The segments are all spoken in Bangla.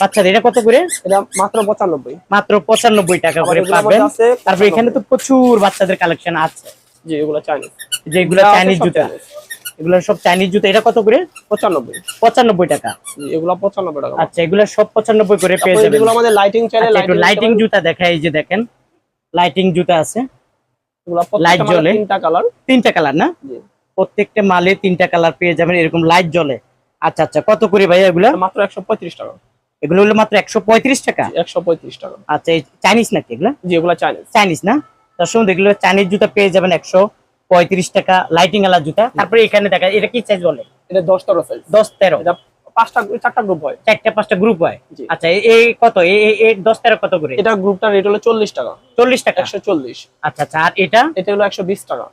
বাচ্চাদের এটা কত করে? এটা মাত্র পঁচানব্বই। মাত্র পঁচানব্বই টাকা করে পাবেন। তারপর এখানে তো প্রচুর বাচ্চাদের কালেকশন আছে। এগুলো চাইনিজ যেগুলো চাইনিজ জুতা। এগুলো সব চাইনিজ জুতা। এটা কত করে? পঁচানব্বই। পঁচানব্বই টাকা। এগুলো আচ্ছা এগুলো সব পঁচানব্বই করে পেয়ে যাবেন। যেগুলো আমাদের লাইটিং আচ্ছা, লাইটিং জুতা দেখা এই যে দেখেন। লাইটিং জুতা আছে। লাইট light জ্বলে। তিনটা কালার তিনটা কালার না? প্রত্যেকটা মালে তিনটা কালার পেয়ে যাবেন। এরকম লাইট জ্বলে। আচ্ছা আচ্ছা কত করে ভাই এগুলো? মাত্র একশো পঁয়ত্রিশ টাকা। এগুলো হলো মাত্র একশো পঁয়ত্রিশ টাকা? একশো পঁয়ত্রিশ টাকা। আচ্ছা চাইনিজ নাকি এগুলো? জি এগুলো চাইনিজ। চাইনিজ না? তার সঙ্গে এগুলো চাইনিজ জুতা পেয়ে যাবেন একশো পঁয়ত্রিশ টাকা লাইটিং আলা জুতা। তারপরে এখানে দেখা এটা কি সাইজ বলে? এটা দশ তেরো সাইজ দশ তেরো। পাঁচটা চারটা গ্রুপ হয়। চারটা পাঁচটা গ্রুপ হয়? আচ্ছা এই কত? এই- দশ তেরো কত করে? এটা রেট হলো চল্লিশ টাকা। চল্লিশ টাকা? একশো চল্লিশ। আচ্ছা আচ্ছা আর এটা? এটা হলো একশো বিশ টাকা।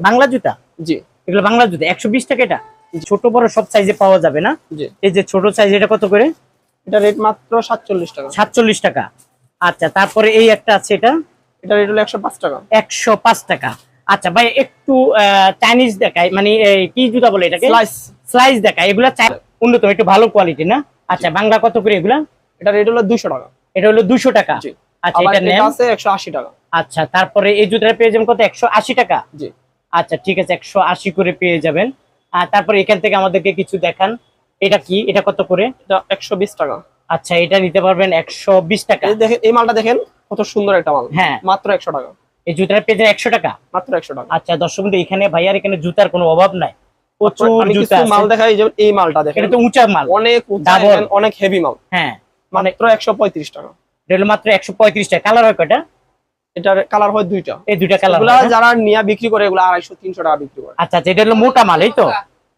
বাংলা জুতা? জি। এগুলো বাংলা জুতা একশো বিশ টাকা এটা? ছোট বড় সব সাইজে পাওয়া যাবে না? এই যে ছোট সাইজ এটা কত করে? এটা রেট মাত্র সাতচল্লিশ টাকা। সাতচল্লিশ টাকা। আচ্ছা তারপরে এই একটা আছে এটা? এটা রেট হলো একশো পাঁচ টাকা। একশো পাঁচ টাকা। আচ্ছা ভাই একটু চাইনিজ দেখায় মানে এই কি জুতা বলে এটাকে? স্লাইস স্লাইস দেখায় এগুলা উন্নত একটু ভালো কোয়ালিটি না? আচ্ছা বাংলা কত করে এগুলা? এটা রেট হলো দুশো টাকা। এটা হলো দুশো টাকা। আচ্ছা এটা এটা আছে একশো আশি টাকা। আচ্ছা তারপরে এই জুতাটা পেয়ে যাবেন কত? একশো আশি টাকা? জি। আচ্ছা ঠিক আছে একশো আশি করে পেয়ে যাবেন। আর তারপরে এখান থেকে আমাদেরকে কিছু দেখান। এটা কি? এটা কত করে? একশো বিশ টাকা। আচ্ছা এটা নিতে পারবেন একশো বিশ টাকা। এই দেখেন এই মালটা দেখেন কত সুন্দর একটা মাল। হ্যাঁ। মাত্র একশো টাকা। এই পেয়ে যাবেন একশো টাকা? মাত্র একশো টাকা। আচ্ছা দর্শক এখানে ভাইয়ার এখানে জুতার কোনো অভাব নাই। প্রচুর জুতা মাল। দেখাই এই মালটা দেখেন। এটা তো উঁচা মাল। অনেক অনেক হেভি মাল। হ্যাঁ। মাত্র একশো পঁয়ত্রিশ টাকা। মাত্র একশো পঁয়ত্রিশ টাকা। কালার হয় কয়টা? এটার কালার হয় দুইটা। এই দুইটা কালার এগুলা যারা নিয়ে বিক্রি করে এগুলো আড়াইশো তিনশো টাকা বিক্রি করে। আচ্ছা আচ্ছা এটা হলো মোটা মাল এই তো?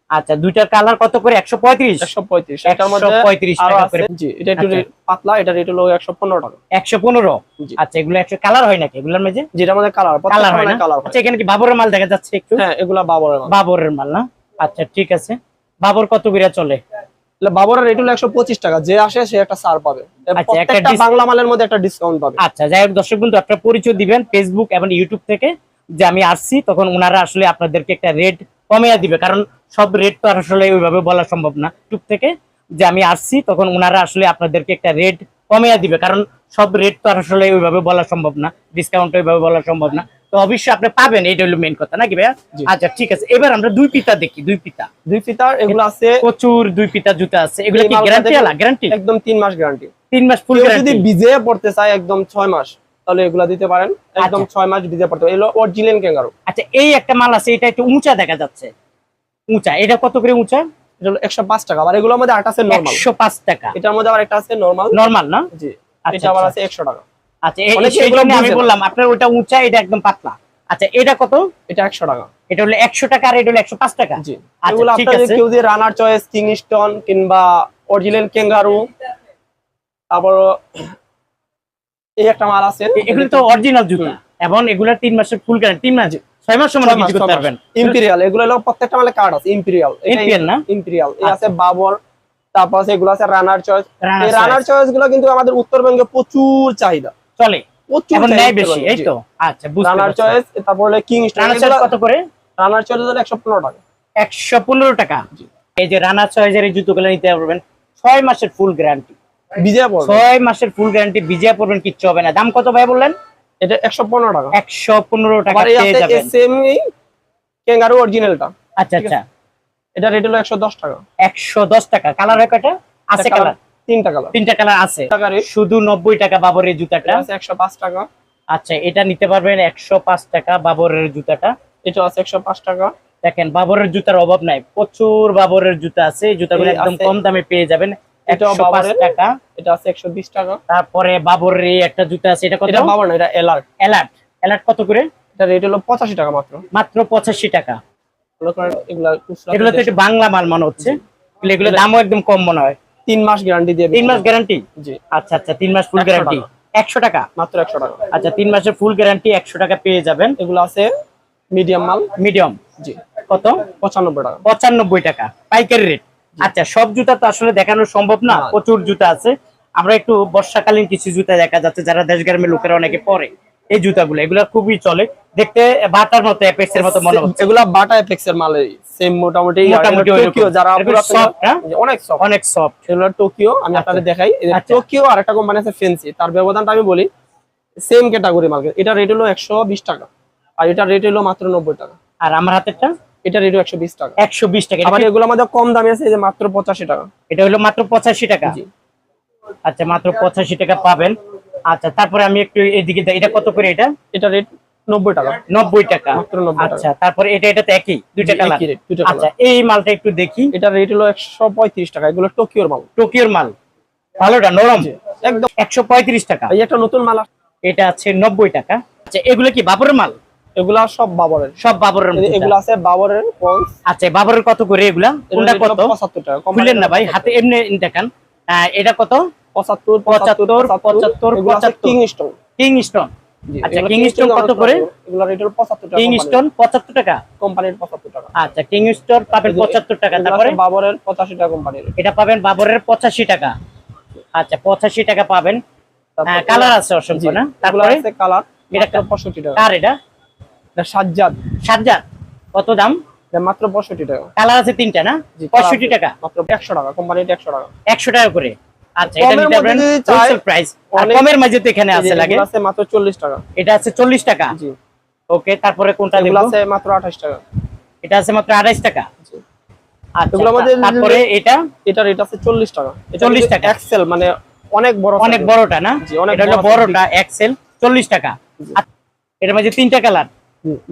আচ্ছা দুইটার কালার কত করে? একশো পঁয়ত্রিশ? একশো পঁয়ত্রিশ। এটার মধ্যে 135 টাকা করে। জি এটা একটু আচ্ছা। পাতলা এটা রেট হলো একশো পনেরো টাকা। একশো পনেরো? জি। আচ্ছা এগুলো একশো কালার হয় নাকি? এগুলোর মাঝে যেটার মধ্যে কালার কালার হয় না? কালার আচ্ছা এখানে কি বাবরের মাল দেখা যাচ্ছে একটু? হ্যাঁ এগুলা বাবরের মাল। বাবরের মাল না? আচ্ছা ঠিক আছে। বাবর কত করে চলে? বাবরের রেট হলো একশো পঁচিশ টাকা। যে আসে সে একটা ছাড় পাবে। আচ্ছা, প্রত্যেকটা বাংলা মালের মধ্যে একটা ডিসকাউন্ট পাবে। আচ্ছা যাই হোক দর্শক বন্ধু আপনার পরিচয় দিবেন ফেসবুক এবং ইউটিউব থেকে যে আমি আসছি তখন ওনারা আসলে আপনাদেরকে একটা রেট কমিয়ে দিবে। কারণ সব রেট তো আসলে ওইভাবে বলা সম্ভব না। ইউটিউব থেকে যে আমি আসছি তখন ওনারা আসলে আপনাদেরকে একটা রেট কমিয়ে দিবে। কারণ সব রেট তো আর আসলে ওইভাবে বলা সম্ভব না। ডিসকাউন্ট ওইভাবে বলা সম্ভব না। তো অবশ্যই আপনি পাবেন এটা হলো মেন কথা নাকি ভাইয়া? আচ্ছা ঠিক আছে। এবার আমরা দুই পিতা দেখি দুই পিতা। দুই ফিতার এগুলো আছে প্রচুর দুই পিতা জুতা আছে এগুলো কি গ্যারান্টি। আলা? গ্যারান্টি একদম তিন মাস গ্যারান্টি তিন মাস ফুল কেউ যদি ভিজে পড়তে চায় একদম ছয় মাস তাহলে এগুলা দিতে পারেন। একদম ছয় মাস ভিজে পড়তে। এগুলো অরিজিনাল ক্যাঙ্গারু আচ্ছা এই একটা মাল আছে এটা একটু উঁচা দেখা যাচ্ছে। উঁচা এটা কত করে উঁচা? এটা হলো একশো পাঁচ টাকা আর এগুলোর মধ্যে আট আছে নর্মাল একশো পাঁচ টাকা। এটার মধ্যে আবার একটা আছে নরমাল নরমাল না? জি আচ্ছা, এটা আবার আচ্ছা। আছে একশো টাকা। আচ্ছা আমি বললাম আপনার ওটা উঁচা এটা একদম পাতলা। আচ্ছা এটা কত? এটা একশো টাকা। এটা হলো একশো টাকা আর এটা হলো একশো পাঁচ টাকা? জি। আচ্ছা, এগুলো আপনাদের কেউ যদি রানার চয়েস কিংস্টন কিংবা অরিজিনাল ক্যাঙ্গারু তারপর এই একটা মাল আছে। এগুলো তো অরিজিনাল জুতা। এবং এগুলো তিন মাসের ফুল গ্যারান্টি তিন মাস ছয় মাস সময় কিছু করতে পারবেন ইম্পেরিয়াল এগুলো হলো প্রত্যেকটা মালে কার্ড আছে ইম্পেরিয়াল Imperial না? ইম্পেরিয়াল এই আচ্ছা। আছে বাবর তারপর আছে এগুলো আছে রানার চয়েস এই রানার চয়েসগুলো কিন্তু আমাদের উত্তরবঙ্গে প্রচুর চাহিদা। চলে। এখন নেয় বেশি এই তো? আচ্ছা বুঝতে রানার চয়েস তারপর হলো রানার চয়েস কত করে? রানার চয়েস হলো একশো পনেরো টাকা। একশো পনেরো টাকা? এই যে রানা চয়েসের এই জুতোগুলো নিতে পারবেন ছয় মাসের ফুল গ্যারান্টি বিজয় পড়বে ছয় মাসের ফুল গ্যারান্টি বিজয় পড়বেন কিচ্ছু হবে না। দাম কত ভাই বললেন? এটা একশো পনেরো টাকা। একশো পনেরো টাকা আবার এই পেয়ে আছে যাবেন। সেম ক্যাঙ্গারু অরিজিনালটা আচ্ছা আচ্ছা। এটা রেট হলো একশো দশ টাকা। একশো দশ টাকা। কালার হয় কয়টা? আছে কালার তিনটা কালার তিনটা কালার আছে। শুধু নব্বই টাকা বাবরের জুতাটা। একশো পাঁচ টাকা। আচ্ছা এটা নিতে পারবেন একশো পাঁচ টাকা বাবরের জুতাটা। এটা আছে একশো পাঁচ টাকা। দেখেন বাবরের জুতার অভাব নাই। প্রচুর বাবরের জুতা আছে। এই জুতাগুলো একদম কম দামে পেয়ে যাবেন। টাকা। এটা আছে একশো বিশ টাকা। তারপরে বাবরের একটা জুতা আছে। এটা কত? না এটা এলার্ট। অ্যালার্ট অ্যালার্ট কত করে? এটা রেট হলো পঁচাশি টাকা মাত্র। মাত্র পঁচাশি টাকা। এগুলা তো একটু বাংলা মাল মনে হচ্ছে। এগুলো দামও একদম কম মনে হয়। তিন মাস গ্যারান্টি দিয়ে তিন মাস গ্যারান্টি জি। আচ্ছা আচ্ছা তিন মাস ফুল গ্যারান্টি একশো টাকা। মাত্র একশো টাকা। আচ্ছা তিন মাসের ফুল গ্যারান্টি একশো টাকা পেয়ে যাবেন। এগুলো আছে মিডিয়াম মাল। মিডিয়াম জি। কত? পঁচানব্বই টাকা। পঁচানব্বই টাকা। পাইকারি রেট আচ্ছা সব জুতা তো আসলে দেখানো সম্ভব না। প্রচুর জুতা আছে। আমরা একটু বর্ষাকালীন কিছু জুতা দেখা যাচ্ছে যারা দেশ গ্রামের লোকেরা অনেকে পরে। এই জুতাগুলো এগুলো খুবই চলে। দেখতে বাটার মতো অ্যাপেক্স এর মতো মনে হচ্ছে। এগুলা বাটা এফেক্স এর মালের সেম মোটামুটি টোকিও যারা হ্যাঁ? অনেক সফট অনেক সফট এগুলো টোকিও আমি আপনাদের দেখাই। আচ্ছা। টোকিও আর একটা কোম্পানি আছে ফেন্সি তার ব্যবধানটা আমি বলি সেম ক্যাটাগরি মার্কেট এটা রেট হলো একশো বিশ টাকা আর এটা রেট হলো মাত্র নব্বই টাকা। আর আমার হাতেরটা এটা রেট একশো বিশ টাকা। একশো বিশ টাকা। এটা আবার এগুলো আমাদের কম দামে আছে এই যে মাত্র পঁচাশি টাকা। এটা হলো মাত্র পঁচাশি টাকা? জি। আচ্ছা মাত্র পঁচাশি টাকা পাবেন। আচ্ছা তারপরে আমি একটু এদিকে যাই। এটা কত করে এটা? এটা রেট নব্বই টাকা। নব্বই টাকা। মাত্র 90 টাকা। আচ্ছা তারপরে এটা এটা তো একই দুইটা কালার আচ্ছা এই মালটা একটু দেখি। এটা রেট হলো একশো পঁয়ত্রিশ টাকা এগুলো টোকিওর মাল। টোকিওর মাল। ভালোটা নরম? একদম। একশো পঁয়ত্রিশ টাকা। এই একটা নতুন মাল এটা আছে নব্বই টাকা। আচ্ছা এগুলো কি বাবরের মাল? এগুলা সব বাবরের। সব বাবরের এগুলো আছে বাবরের আচ্ছা বাবরের কত করে এগুলা? কোনটা কত? পঁচাত্তর টাকা খুলেন না ভাই হাতে এমনি দেখান। এটা কত? পঁচাত্তর পঁচাত্তর, পঁচাত্তর, পঁচাত্তর। কিং স্টোন কিং স্টোন আচ্ছা কিং কত করে? এগুলো রেট হলো পঁচাত্তর টাকা? কোম্পানির পঁচাত্তর টাকা। আচ্ছা কিং স্টোন পাবেন পঁচাত্তর টাকা তারপরে? বাবরের টাকা কোম্পানির এটা পাবেন বাবরের পঁচাশি টাকা। আচ্ছা পঁচাশি টাকা পাবেন। কালার আছে অসংখ্য না? তারপরে? আছে কালার এটা এটা পঁয়ষট্টি টাকা। কার এটা? এটা সাজ্জাদ। সাজ্জাদ। কত দাম? মাত্র পঁয়ষট্টি টাকা। কালার আছে তিনটা না? জি, পঁয়ষট্টি colour টাকা। মাত্র একশো টাকা কোম্পানির একশো টাকা। একশো টাকা করে। আচ্ছা এটা নিতে পারবেন মধ্যে যদি চাই, হোলসেল প্রাইস আর কমের মাঝে তো এখানে আছে লাগে। আছে মাত্র চল্লিশ টাকা। এটা আছে চল্লিশ টাকা? জি। ওকে তারপরে কোনটা এগুলো আছে মাত্র আঠাশ টাকা। এটা আছে মাত্র আড়াইশ টাকা? জি। আচ্ছা এগুলোর তারপরে এটা? এটা রেট আছে চল্লিশ টাকা। 40 টাকা। এক্সেল মানে অনেক বড় অনেক বড়টা না? জি, অনেক এটা হলো বড়টা এক্সেল চল্লিশ টাকা। আচ্ছা, এটার মাঝে তিনটা কালার?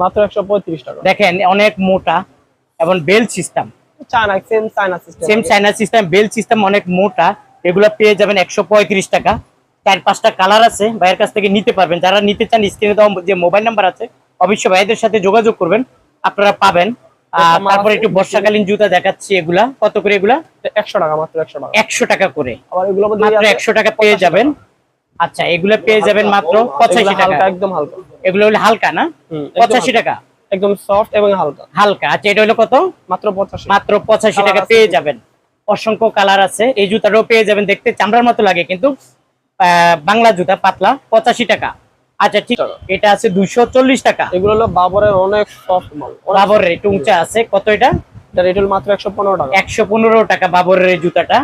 মাত্র একশো পঁয়ত্রিশ টাকা। দেখেন অনেক মোটা এবং bell system China same China system same China system bell system অনেক মোটা। এগুলো পেয়ে যাবেন একশো পঁয়ত্রিশ টাকা। চার পাঁচটা কালার আছে ভাইয়ের কাছ থেকে নিতে পারবেন। যারা নিতে চান স্ক্রিনে দেওয়া যে মোবাইল নাম্বার আছে অবশ্যই ভাইদের সাথে যোগাযোগ করবেন আপনারা পাবেন। তারপরে একটু বর্ষাকালীন জুতা দেখাচ্ছি এগুলা। কত করে এগুলা? একশো টাকা মাত্র একশো টাকা। একশো টাকা করে। মাত্র একশো টাকা পেয়ে যাবেন। আচ্ছা এগুলা পেয়ে যাবেন মাত্র পঁচাশি টাকা। একদম হালকা। এগুলো হলো হালকা না? পঁচাশি টাকা। একদম সফট এবং হালকা। হালকা। আচ্ছা এটা হলো কত? মাত্র পঁচাশি। মাত্র পঁচাশি টাকা পেয়ে যাবেন। অসংখ্য কালার আছে। এই জুতাটাও পেয়ে যাবেন দেখতে চামড়ার মতো লাগে কিন্তু বাংলা জুতা পাতলা পঁচাশি টাকা। আচ্ছা ঠিক। এটা আছে দুইশো চল্লিশ টাকা। এগুলো হলো বাবরের অনেক সফট মাল। বাবরের একটু উঁচা আছে। কত এটা? মাত্র একশো পনেরো টাকা। একশো পনেরো টাকা বাবরের এই জুতাটা।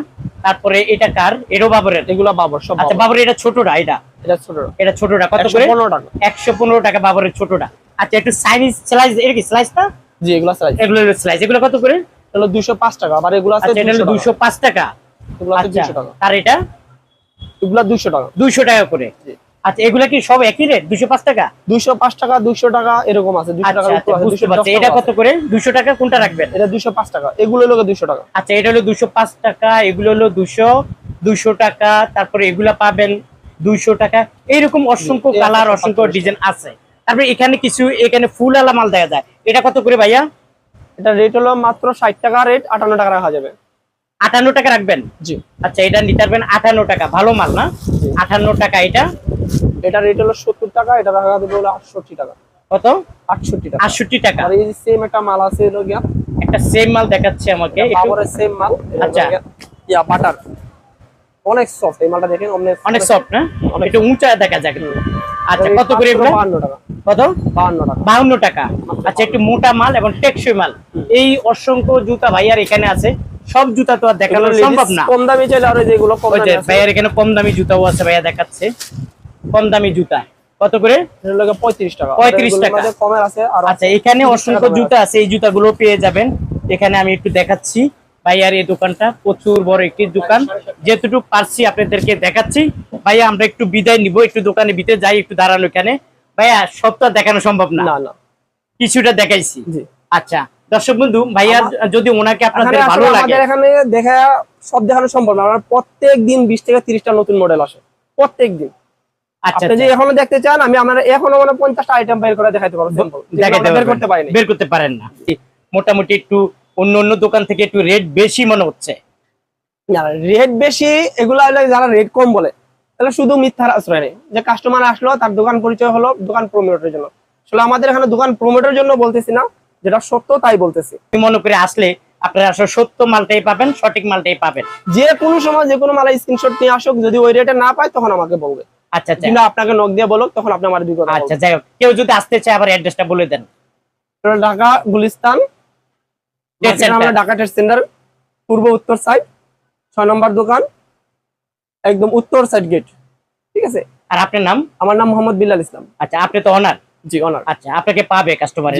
তারপরে এটা কার? বাবরের। এগুলো বাবর সব আচ্ছা বাবরের এটা ছোটটা এটা? এটা ছোট এটা ছোটটা কত করে? পনেরো টাকা। একশো পনেরো টাকা বাবরের ছোটটা। আচ্ছা একটু সাইনিজ স্লাইস এটা কি স্লাইস না জি এগুলো সাইজ এগুলো স্লাইস এগুলো কত করে? হলো দুশো পাঁচ টাকা আবার এগুলো আছে আচ্ছা এটা হলো দুশো পাঁচ টাকা। এগুলো আছে আচ্ছা দুশো টাকা। আর এটা? এগুলো দুশো টাকা। দুইশো টাকা করে। আচ্ছা এগুলা কি সব একই রেট দুশো পাঁচ টাকা? দুশো পাঁচ টাকা দুশো টাকা এরকম আছে। দুশো আচ্ছা টাকা আচ্ছা পারছি। এটা কত করে? দুশো টাকা কোনটা রাখবেন? এটা দুশো পাঁচ টাকা। এগুলো হলো দুশো টাকা। আচ্ছা এটা হলো দুশো পাঁচ টাকা এগুলো হলো দুশো দুশো টাকা তারপরে এগুলা পাবেন দুইশো টাকা। এইরকম অসংখ্য কালার অসংখ্য ডিজাইন আছে। তারপরে এখানে কিছু এখানে ফুল আলা মাল দেখা যায়। এটা কত করে ভাইয়া? এটা রেট হলো মাত্র ষাট টাকা রেট আটান্ন টাকা রাখা যাবে। আটান্ন টাকা রাখবেন? জি। আচ্ছা এটা নিতে পারবেন আটান্ন টাকা। ভালো মাল না। আটান্ন টাকা এটা? এটা রেট হলো সত্তর টাকা এটা রাখা যাবে হলো আটষট্টি টাকা। কত? আটষট্টি টাকা। আটষট্টি টাকা। আর এই যে সেম একটা মাল আছে হলো গিয়া একটা সেম মাল দেখাচ্ছে আমাকে। সেম মাল আচ্ছা। ইয়া বাটার অনেক সফট এই মালটা দেখেন অনেক অনেক সফট না? একটু উঁচা দেখা যায়। আচ্ছা কত করে এগুলো? বাহান্ন টাকা। কত? বাহান্ন টাকা। বাউন্ন টাকা। আচ্ছা একটু মোটা মাল এবং টেকসই মাল। এই অসংখ্য জুতা ভাইয়ার এখানে আছে। সব জুতা তো আর দেখানো সম্ভব না। কম দামি চাইলে আর যেগুলো কম দামি ভাইয়ার এখানে কম দামি জুতাও আছে ভাইয়া দেখাচ্ছে। কম দামি জুতা। কত করে? পঁয়ত্রিশ টাকা। 35 টাকা। কমের আছে আর আচ্ছা এখানে অসংখ্য জুতা আছে। এই জুতাগুলো পেয়ে যাবেন। এখানে আমি একটু দেখাচ্ছি। ভাইয়ার এই দোকানটা প্রচুর বড় একটি দোকান। যেটুকু পারছি আপনাদেরকে দেখাচ্ছি। ভাইয়া আমরা একটু বিদায় নিব একটু দোকানে ভিতরে যাই একটু দাঁড়ানো এখানে ভাইয়া সবটা দেখানো সম্ভব না। না না। কিছুটা দেখাইছি। আচ্ছা দর্শক বন্ধু ভাইয়া যদি ওনাকে আপনাদের ভালো লাগে আমাদের এখানে দেখা সব দেখানো সম্ভব না। আমরা প্রত্যেক দিন বিশ থেকে তিরিশটা নতুন মডেল আসে। প্রত্যেক দিন। আচ্ছা আপনি যে এখনও দেখতে চান আমি আমার এখনও মানে পঞ্চাশটা আইটেম বের করে পারব। বের করতে পারিনি বের করতে পারেন না। মোটামুটি একটু অন্য অন্য দোকান থেকে একটু রেট বেশি মনে হচ্ছে। রেট বেশি এগুলো হলে যারা রেট কম বলে তাহলে শুধু মিথ্যার আশ্রয় নেই। যে কাস্টমার আসলো তার দোকান পরিচয় হলো দোকান প্রমোটের জন্য। আসলে আমাদের এখানে দোকান প্রমোটের জন্য বলতেছি না যেটা সত্য তাই বলতেছি। মনে করে আসলে আপনারা আসলে সত্য মালটাই পাবেন সঠিক মালটাই পাবেন। যে কোনো সময় যে কোনো মালা স্ক্রিনশট নিয়ে আসুক যদি ওই রেটে না পায় তখন আমাকে বলবে। আচ্ছা আচ্ছা। আপনাকে নক দিয়ে বলো তখন আপনি আমার দুই কথা আচ্ছা যাই হোক কেউ যদি আসতে চায় আবার অ্যাড্রেসটা বলে দেন। ঢাকা গুলিস্তান আমরা ঢাকা ট্রেড সেন্টার পূর্ব উত্তর সাইড ছয় নম্বর দোকান একদম উত্তর সাইড গেট ঠিক আছে? আর আপনার নাম? আমার নাম মোহাম্মদ বিল্লাল ইসলাম। আচ্ছা আপনি তো অনার জি অনার আচ্ছা আপনাকে পাবে কাস্টমার